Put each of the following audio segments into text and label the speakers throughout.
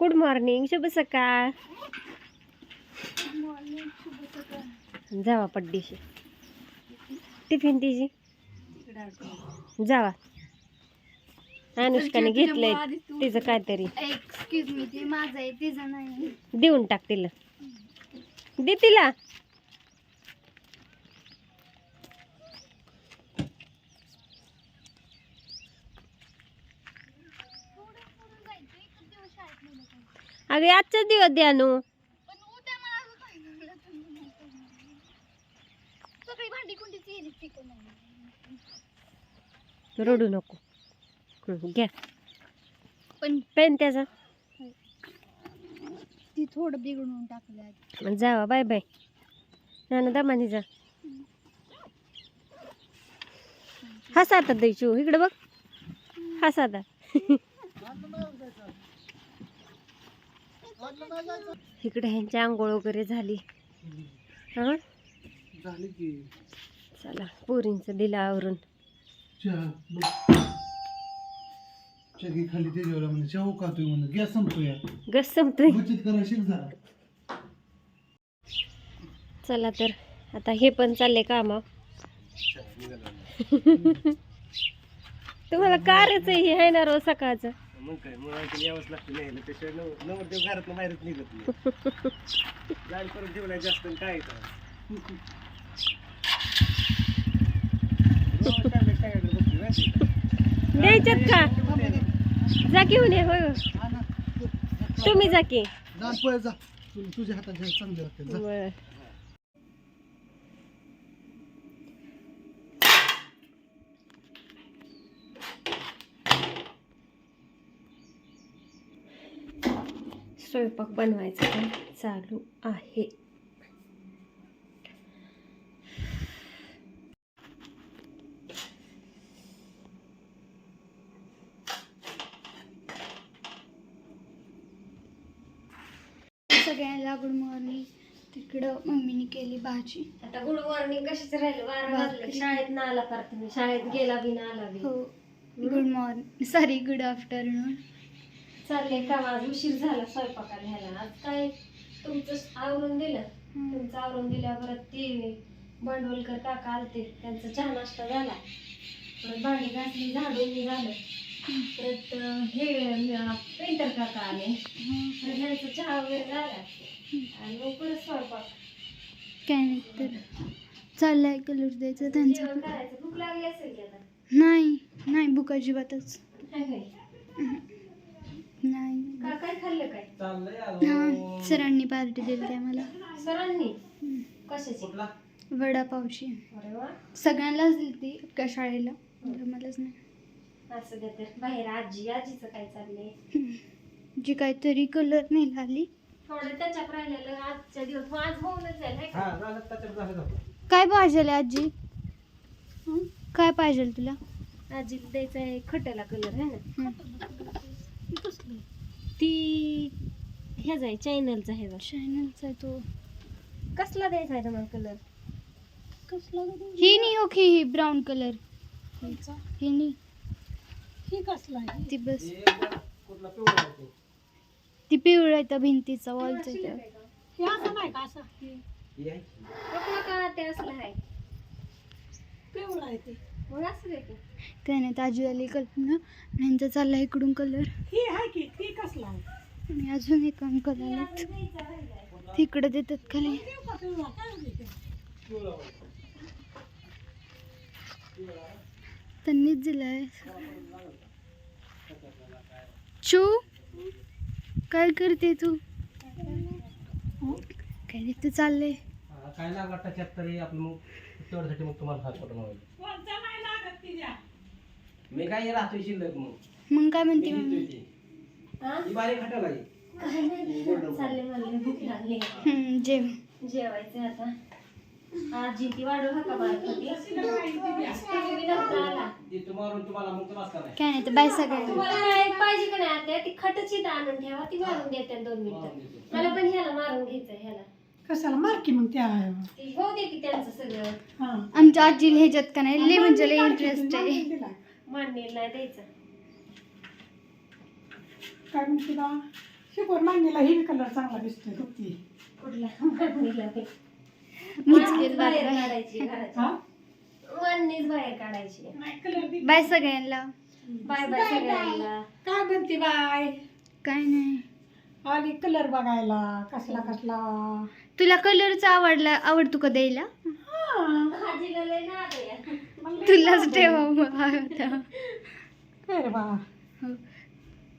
Speaker 1: Good morning शुभ सकाळ. जावा पड्डीशी. Tiffin तिची. जावा. अनुष्काने घेतलंय तिचं काहीतरी.
Speaker 2: एक्सक्यूज मी ते माझं आहे तिचं नाही
Speaker 1: देऊन टाक तिला. दे तिला. अगे आजचाच दिवस द्या नू रडू नको. घ्या.
Speaker 2: पण
Speaker 1: पेन त्याचा.
Speaker 2: ती थोडं बिघडून टाकलं
Speaker 1: जावा बाय बाय. नाना दमानी जा. हसा आता द्यायची इकडे बघ. हसा आता. इकडे ह्यांची आंघोळ वगैरे झाली. हा?
Speaker 3: झाली की.
Speaker 1: चला पोरींचं दिलं आवरून.
Speaker 3: खाली ते जेवला म्हणजे का तुम्ही म्हणून गॅस संपतोय.
Speaker 1: गस संपतोय.
Speaker 3: बचत करा शिक जरा.
Speaker 1: चला तर आता हे पण चालले कामा. तुम्हाला कारच हे आहे ना रोज सकाळचं.
Speaker 3: मग काय मग आणखी यावंच लागतं न्यायला त्याशिवाय नव नवरदेव घरात बाहेरच निघत नाही. गाडी करून ठेवलाय जास्त आणि काय का?
Speaker 1: द्यायच्यात का? जा ये होय तुम्ही जा की.
Speaker 3: जा पळ जा. तु- तुझ्या हातात घ्या चांगले लागते जा.
Speaker 1: बरं. स्वयंपाक बनवायचा पण चालू आहे.
Speaker 2: सगळ्यांना गुड मॉर्निंग तिकडं मम्मीने केली भाजी.
Speaker 1: आता गुड मॉर्निंग कशीच राहिलं? वाजले. शाळेत ना आला फार तुम्ही. शाळेत गेला बी ना आला बी
Speaker 2: हो. Good morning sorry good afternoon
Speaker 1: चालले का आज उशीर झाला स्वयंपाकाला ह्याला. आज काय तुमचं आवरून दिलं? तुमचं आवरून दिल्यावर परत ते भांडवलकर काका आलते. त्यांचा चहा नाश्ता झाला. परत भांडी घासली झाडून झालं परत हे पेंटर काका आले. परत ह्यांचा चहा वगैरे झाला. आणि मग परत स्वयंपाक.
Speaker 2: काय नाही तर चाललाय कलर द्यायचं त्यांचं.
Speaker 1: जेवण करायचं? भूक लागली असेल की आता?
Speaker 2: नाही नाही बुक अजिबातच.
Speaker 1: काय?
Speaker 2: नाही.
Speaker 1: का काय खाल्लं काय?
Speaker 2: हा सरांनी पार्टी दिली त्या मला
Speaker 1: सरांनी? कशाची?
Speaker 2: वडापावची.
Speaker 1: अरे वा.
Speaker 2: सगळ्यांनाच दिली ती अख्ख्या शाळेला? मलाच नाही.
Speaker 1: असं द्या तर. बाहेर आजी आजीचं काय चाललंय?
Speaker 2: जी काहीतरी कलर नाही आली
Speaker 1: थोडं त्याच्यात राहिलेलं आजच्या दिवस. मग आज होऊनच जाईल हाय का?
Speaker 3: हा झालं त्याच्यात झालं जातं.
Speaker 2: काय पाहिजे आजी? हं? काय पाहिजे तुला?
Speaker 1: आजीला द्यायचा आहे खट्याला कलर आहे ना?
Speaker 2: हं.
Speaker 1: ती ह्याचा आहे चॅनलचा ह्याचा
Speaker 2: चॅनलचा आहे तो.
Speaker 1: कसला द्यायचा आहे तुम्हाला कलर
Speaker 2: कसला ही नाही हो की ही ब्राऊन कलर ही नाही.
Speaker 1: ही कसला आहे?
Speaker 2: ती बस.
Speaker 3: बघ, कुठला पिवळा आहे तो.
Speaker 2: ती पिवळा आहे त्या भिंतीचा वॉलचा त्या.
Speaker 1: हे असं नाही का असं?
Speaker 3: हे आहे.
Speaker 1: का ते असलं आहे. पिवळा आहे ते. मग असं दे की?
Speaker 2: काय नाही ताजी आली कल्पना आणि यांचा चालला इकडून कलर
Speaker 1: ही आहे की ती कसला आहे?
Speaker 2: आणि अजून एक अंकल आलेत तिकडे देतात खाली. त्यांनीच दिलाय चू काय करते तू? काय तू चाललंय
Speaker 3: हा, काय लागला त्याच्यात तरी मग तेवढ्यासाठी मग तुम्हाला हात पटवून मी काय राहतोय शिल्लक मग
Speaker 2: मग काय म्हणते मम्मी?
Speaker 3: ती.
Speaker 1: हा?
Speaker 3: बारीक खटाला आहे.
Speaker 1: काय नाही चालले म्हणले भूक लागली.
Speaker 2: हम्म, जेव.
Speaker 1: जेवायचं आता. आजी ती वाढू नका बाळत होती तुम्ही नव्हता आला.
Speaker 3: ती मारून तुम्हाला मग त्रास करायचा.
Speaker 2: काय नाही तर बाय
Speaker 1: तुम्हाला नाही पाहिजे का नाही आता? ती खटची आणून ठेवा ती मारून देते दोन मिनिटं. मला पण ह्याला मारून घ्यायचं ह्याला.
Speaker 4: कशाला? मार की मग त्या
Speaker 1: ती होऊ दे की त्यांचं सगळं.
Speaker 4: हा.
Speaker 2: आमच्या आजीला ह्याच्यात का नाही लय म्हणजे लय इंटरेस्ट आहे.
Speaker 4: दिला.
Speaker 1: मांडणीला नाही द्यायचं.
Speaker 4: काय म्हणते बा? शिकवण मांडणीला ही कलर चांगला दिसतोय
Speaker 1: कुठला? मांडणीला बाई.
Speaker 2: मुचकेच
Speaker 1: बाहेर
Speaker 2: बात
Speaker 1: काढायची घराच्या.
Speaker 4: हा?
Speaker 1: मांडणीच बाहेर काढायची.
Speaker 4: नाही कलर दे.
Speaker 2: बाय सगळ्यांना.
Speaker 1: बाय बाय सगळ्यांना.
Speaker 4: काय म्हणते बाय?
Speaker 2: काय नाही.
Speaker 4: आली कलर बघायला. कसला कसला?
Speaker 2: तुला कलरचा आवडला आवडतो का द्यायला?
Speaker 4: हा,
Speaker 1: आजीला लय नाद आहे.
Speaker 2: तुलाच ठेवा आता. हो.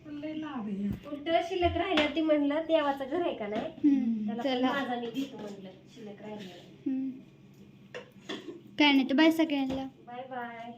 Speaker 4: मला लाड आहे.
Speaker 1: उलट शिल्लक राहिल्या ती म्हणलं देवाचं घर आहे का नाही
Speaker 2: हम्म,
Speaker 1: त्याला पण
Speaker 2: चला
Speaker 1: माझा मी देतो म्हणलं शिल्लक राहिल्या
Speaker 2: हम्म. काय नाही तर बाय सगळ्यांना
Speaker 1: बाय बाय